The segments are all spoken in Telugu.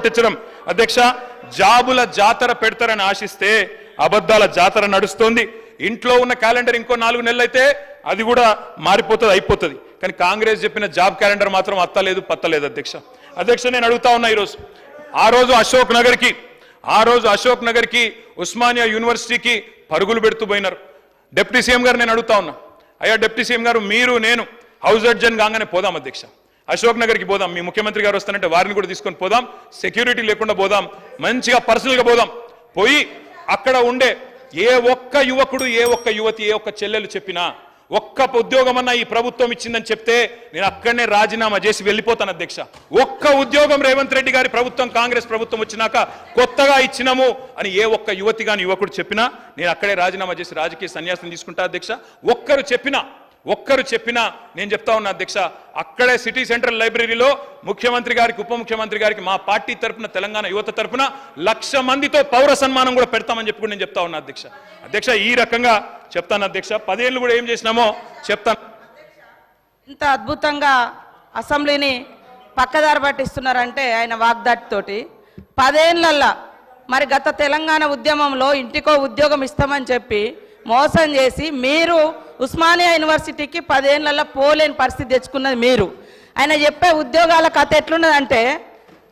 పట్టించడం అధ్యక్ష జాబుల జాతర పెడతారని ఆశిస్తే అబద్ధాల జాతర నడుస్తోంది. ఇంట్లో ఉన్న క్యాలెండర్ ఇంకో నాలుగు నెలలు అయితే అది కూడా మారిపోతుంది అయిపోతుంది. కానీ కాంగ్రెస్ చెప్పిన జాబ్ క్యాలెండర్ మాత్రం అత్తలేదు పత్తలేదు అధ్యక్ష. అధ్యక్ష నేను అడుగుతా ఉన్నా ఈరోజు. ఆ రోజు అశోక్ నగర్కి ఆ రోజు అశోక్ నగర్కి ఉస్మానియా యూనివర్సిటీకి పరుగులు పెడుతూ పోయినారు. డిప్యూటీ సీఎం గారు నేను అడుగుతా ఉన్నా. అయ్యా డిప్యూటీ సీఎం గారు మీరు నేను హౌస్ అడ్జన్ కాగానే పోదాం అధ్యక్ష. అశోక్ నగర్కి పోదాం. మీ ముఖ్యమంత్రి గారు వస్తానంటే వారిని కూడా తీసుకొని పోదాం. సెక్యూరిటీ లేకుండా పోదాం. మంచిగా పర్సనల్గా పోదాం. పోయి అక్కడ ఉండే ఏ ఒక్క యువకుడు ఏ ఒక్క యువతి ఏ ఒక్క చెల్లెలు చెప్పినా ఒక్క ఉద్యోగమన్నా ఈ ప్రభుత్వం ఇచ్చిందని చెప్తే నేను అక్కడనే రాజీనామా చేసి వెళ్ళిపోతాను అధ్యక్ష. ఒక్క ఉద్యోగం రేవంత్ రెడ్డి గారి ప్రభుత్వం కాంగ్రెస్ ప్రభుత్వం వచ్చినాక కొత్తగా ఇచ్చినాము అని ఏ ఒక్క యువతి కానీ యువకుడు చెప్పినా నేను అక్కడే రాజీనామా చేసి రాజకీయ సన్యాసం తీసుకుంటా అధ్యక్ష. ఒక్కరు చెప్పినా ఒక్కరు చెప్పినా నేను చెప్తా ఉన్నా అధ్యక్ష అక్కడే సిటీ సెంట్రల్ లైబ్రరీలో ముఖ్యమంత్రి గారికి ఉప ముఖ్యమంత్రి గారికి మా పార్టీ తరపున తెలంగాణ యువత తరపున లక్ష మందితో పౌర సన్మానం కూడా పెడతామని చెప్పి నేను చెప్తా ఉన్నా అధ్యక్ష. అధ్యక్ష ఈ రకంగా చెప్తాను అధ్యక్ష. పదేళ్ళు కూడా ఏం చేసినామో చెప్తాను. ఇంత అద్భుతంగా అసెంబ్లీని పక్కదారి పట్టిస్తున్నారంటే ఆయన వాగ్దాటితోటి పదేళ్ళల్లా మరి గత తెలంగాణ ఉద్యమంలో ఇంటికో ఉద్యోగం ఇస్తామని చెప్పి మోసం చేసి మీరు ఉస్మానియా యూనివర్సిటీకి పదేళ్ళలో పోలేని పరిస్థితి తెచ్చుకున్నది మీరు. ఆయన చెప్పే ఉద్యోగాల కథ ఎట్లున్నదంటే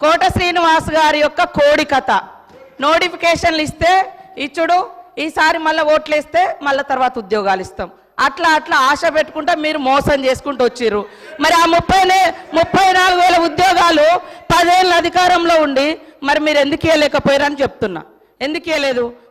కోట శ్రీనివాస్ గారి యొక్క కోడి కథ. నోటిఫికేషన్లు ఇస్తే ఇచ్చుడు ఈసారి మళ్ళీ ఓట్లు వేస్తే మళ్ళీ తర్వాత ఉద్యోగాలు ఇస్తాం. అట్లా అట్లా ఆశ పెట్టుకుంటా మీరు మోసం చేసుకుంటూ వచ్చిర్రు. మరి ఆ ముప్పై ముప్పై నాలుగు వేల ఉద్యోగాలు పదేళ్ళ అధికారంలో ఉండి మరి మీరు ఎందుకు ఇవ్వలేకపోయారని చెప్తున్నా. ఎందుకు ఇవ్వలేదు